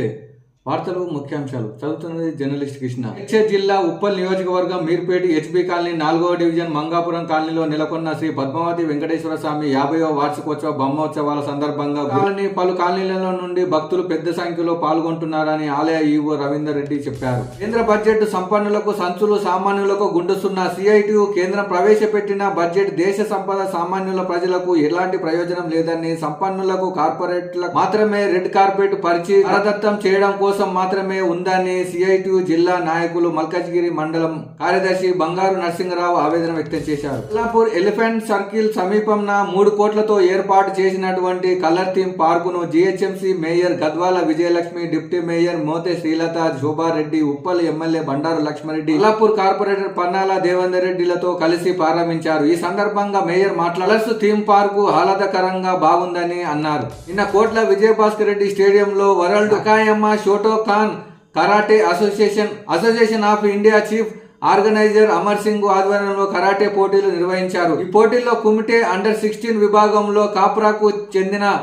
fuiste? వార్తలు ముఖ్యాంశాలు. చదువుతున్నది జర్నలిస్ట్ కృష్ణ. హెచ్ఏ జిల్లా ఉప్పల్ నియోజకవర్గం మీర్పేట హెచ్బి కాలనీ నాలుగవ డివిజన్ మంగాపురం కాలనీలో నెలకొన్న శ్రీ పద్మావతి వెంకటేశ్వర స్వామి యాభైవ వార్షికోత్సవ బ్రహ్మోత్సవాల సందర్భంగా కాలనీ పలు కాలనీలలో నుండి భక్తులు పెద్ద సంఖ్యలో పాల్గొంటున్నారని ఆలయ ఈవో రవీందర్ రెడ్డి చెప్పారు. కేంద్ర బడ్జెట్ సంపన్నులకు సంచులు సామాన్యులకు గుండుస్తున్న సిఐటియు కేంద్రం ప్రవేశపెట్టిన బడ్జెట్ దేశ సంపద సామాన్యుల ప్రజలకు ఎలాంటి ప్రయోజనం లేదని సంపన్నులకు కార్పొరేట్లకు మాత్రమే రెడ్ కార్పెట్ పరిచి కరదత్తం చేయడం కోసం మాత్రమే ఉందని సిఐటియు జిల్లా నాయకులు మల్కజ్గిరి మండలం కార్యదర్శి బంగారు నరసింహరావు ఆవేదన వ్యక్తం చేశారు. కొల్లాపూర్ ఎలిఫెంట్ సర్కిల్ సమీపంన మూడు కోట్లతో ఏర్పాటు చేసినటువంటి colour theme పార్కును GHMC mayor Gadwal Vijayalakshmi deputy mayor Mothe Srilatha Shobha Reddy Uppal MLA Bandaru Lakshma Reddy Kollapur corporator Pannala Devender రెడ్డిలతో కలిసి ప్రారంభించారు. ఈ సందర్భంగా మేయర్ మాట్లాడాల్సి థీమ్ పార్కు ఆహ్లాదకరంగా బాగుందని అన్నారు. నిన్న కోట్ల విజయభాస్కర్ రెడ్డి స్టేడియంలో world కాయమ్మ show Khan karate association association of India chief organiser Amar Singh ఆధ్వర్యంలో కరాటే పోటీలు నిర్వహించారు. ఈ పోటీల్లో కుమిటే అండర్ సిక్స్టీన్ విభాగంలో కాప్రాకు చెందిన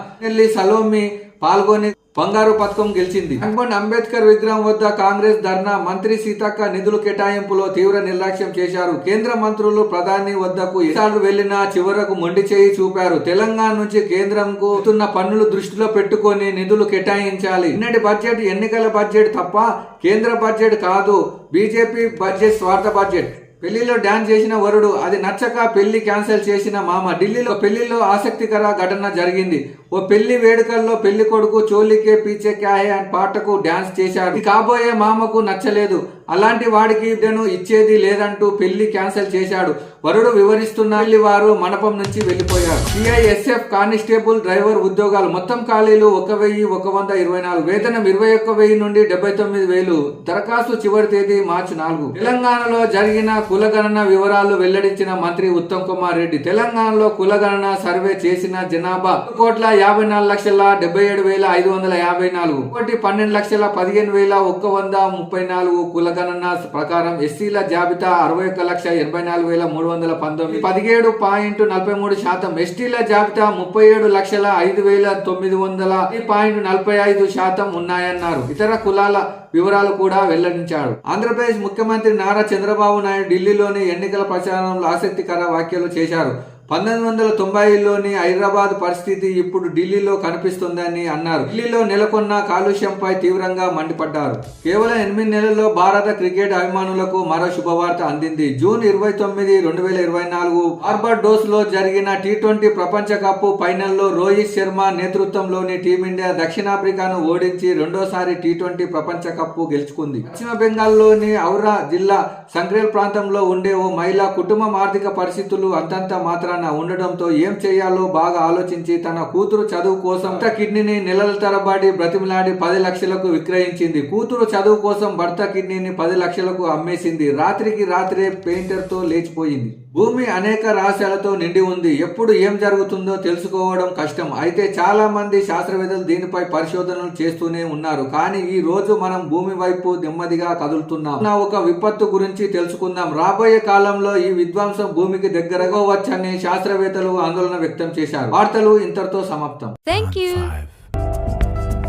సలోమి పాల్గొని బంగారు పథకం గెలిచింది. డాక్టర్ అంబేద్కర్ విగ్రహం వద్ద కాంగ్రెస్ ధర్నా మంత్రి సీతక్క నిధులు కేటాయింపులో తీవ్ర నిర్లక్ష్యం చేశారు. కేంద్ర మంత్రులు ప్రధాని వద్దకు ఎన్నిసార్లు వెళ్ళినా చివరకు మొండి చేయి చూపారు. తెలంగాణ నుంచి కేంద్రంకు వస్తున్న పన్నులు దృష్టిలో పెట్టుకొని నిధులు కేటాయించాలి. నిన్నటి బడ్జెట్ ఎన్నికల బడ్జెట్ తప్ప కేంద్ర బడ్జెట్ కాదు. బీజేపీ బడ్జెట్ స్వార్థ బడ్జెట్. పెళ్ళిలో డాన్స్ చేసిన వరుడు అది నచ్చక పెళ్ళి క్యాన్సిల్ చేసిన మామ. ఢిల్లీలో పెళ్ళిలో ఆసక్తికర ఘటన జరిగింది. ఓ పెళ్ళి వేడుకల్లో పెళ్ళి కొడుకు చోలికే పీచే క్యాహే అని పాటకు డాన్స్ చేశాడు. కాబోయే మామకు నచ్చలేదు. అలాంటి వాడికి నేను ఇచ్చేది లేదంటూ పెళ్ళి క్యాన్సిల్ చేశాడు. వరుడు వివరిస్తున్న వారు మండపం నుంచి వెళ్ళిపోయారు సిఐఎస్ఎఫ్ కానిస్టేబుల్ డ్రైవర్ ఉద్యోగాలు. మొత్తం ఖాళీలు ఒక వెయ్యి ఒక వంద ఇరవై నాలుగు. వేతనం ఇరవై ఒక్క వెయ్యి నుండి డెబ్బై తొమ్మిది వేలు. దరఖాస్తు చివరి తేదీ మార్చి నాలుగు. తెలంగాణలో జరిగిన కులగణన వివరాలు వెల్లడించిన మంత్రి ఉత్తమ్ కుమార్ రెడ్డి. తెలంగాణలో కులగణన సర్వే చేసిన జనాభా కోట్ల యాభై నాలుగు లక్షల డెబ్బై ఏడు వేల ఐదు వందల యాభై నాలుగు. ఒకటి పన్నెండు లక్షల పదిహేను వేల ఒక్క వంద ముప్పై నాలుగు కులగణన ప్రకారం ఎస్సీల జాబితా అరవై ఒక్క లక్ష ఎనభై నాలుగు వేల మూడు వందల పంతొమ్మిది. పదిహేడు పాయింట్ నలభై మూడు శాతం ఎస్టీల జాబితా ముప్పై ఏడు లక్షల ఐదు వేల తొమ్మిది వందల పాయింట్ నలభై ఐదు శాతం ఉన్నాయన్నారు. ఇతర కులాల వివరాలు కూడా వెల్లడించాడు ఆంధ్రప్రదేశ్ ముఖ్యమంత్రి నారా చంద్రబాబు నాయుడు ఢిల్లీలోని ఎన్నికల ప్రచారంలో ఆసక్తికర వ్యాఖ్యలు చేశారు. పంతొమ్మిది వందల తొంభైలోని హైదరాబాద్ పరిస్థితి ఇప్పుడు ఢిల్లీలో కనిపిస్తుందని అన్నారు. ఢిల్లీలో నెలకొన్న కాలుష్యంపై తీవ్రంగా మండిపడ్డారు. కేవలం ఎనిమిది నెలల్లో భారత క్రికెట్ అభిమానులకు మరో శుభవార్త అందింది. జూన్ ఇరవై తొమ్మిది రెండు వేల ఇరవై నాలుగు బార్బడోస్లో జరిగిన టీ ట్వంటీ ప్రపంచ కప్ ఫైనల్లో రోహిత్ శర్మ నేతృత్వంలోని టీమిండియా దక్షిణాఫ్రికాను ఓడించి రెండోసారి టీ ట్వంటీ ప్రపంచ కప్ గెలుచుకుంది. పశ్చిమ బెంగాల్లోని ఔరా జిల్లా సంగ్రేల్ ప్రాంతంలో ఉండే ఓ మహిళ కుటుంబం ఆర్థిక పరిస్థితులు అంతంత మాత్రాన ఉండడంతో ఏం చేయాలో బాగా ఆలోచించి తన కూతురు చదువు కోసం భర్త కిడ్నీని నెలల తరబడి బ్రతిమలాడి పది లక్షలకు విక్రయించింది. కూతురు చదువు కోసం భర్త కిడ్నీని పది లక్షలకు అమ్మేసింది. రాత్రికి రాత్రే పెయింటర్తో లేచిపోయింది. భూమి అనేక రహస్యాలతో నిండి ఉంది. ఎప్పుడు ఏం జరుగుతుందో తెలుసుకోవడం కష్టం. అయితే చాలా మంది శాస్త్రవేత్తలు దీనిపై పరిశోధనలు చేస్తూనే ఉన్నారు. కానీ ఈ రోజు మనం భూమి వైపు నెమ్మదిగా కదులుతున్నాం. నా ఒక విపత్తు గురించి తెలుసుకుందాం. రాబోయే కాలంలో ఈ విధ్వంసం భూమికి దగ్గరగా వచ్చని శాస్త్రవేత్తలు ఆందోళన వ్యక్తం చేశారు. వార్తలు ఇంతటితో సమాప్తం. You. Five.